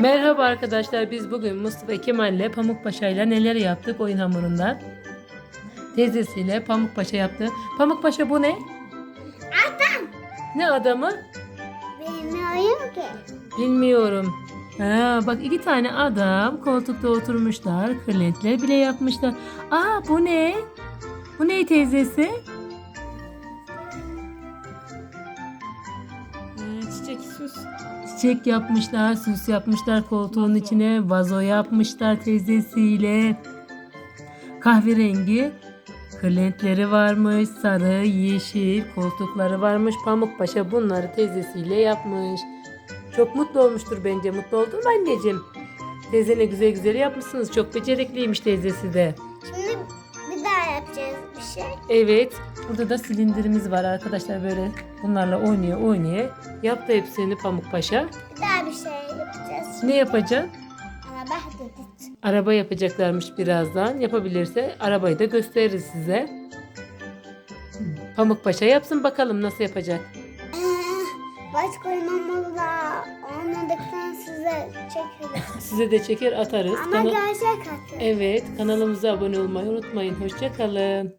Merhaba arkadaşlar. Biz bugün Mustafa Kemal ile Pamukpaşa ile neler yaptık oyun hamurundan. Teyzesiyle Pamukpaşa yaptı. Pamukpaşa bu ne? Adam. Ne adamı? Bilmiyorum ki. Bilmiyorum. Ha, bak iki tane adam koltukta oturmuşlar. Kırlentler bile yapmışlar. Aa bu ne? Bu ne teyzesi? Çiçek süs. Çiçek yapmışlar, süs yapmışlar koltuğun içine, vazo yapmışlar teyzesiyle. Kahverengi kırlentleri varmış, sarı, yeşil koltukları varmış. Pamukpaşa bunları teyzesiyle yapmış. Çok mutlu olmuştur bence. Mutlu oldun mu anneciğim? Teyze ne güzel güzel yapmışsınız. Çok becerikliymiş teyzesi de. Bir şey. Evet. Burada da silindirimiz var arkadaşlar böyle bunlarla oynuyor oynuyor. Yaptı hepsini Pamukpaşa. Bir daha bir şey yapacağız. Ne yapacaksın? Araba dedik. Araba yapacaklarmış birazdan. Yapabilirse arabayı da gösteririz size. Pamukpaşa yapsın bakalım nasıl yapacak. Ee, başka oynamalı oynadıktan size çekeriz. Size de çeker atarız. Ama Kana- gerçek atı. evet kanalımıza abone olmayı unutmayın. Hoşçakalın.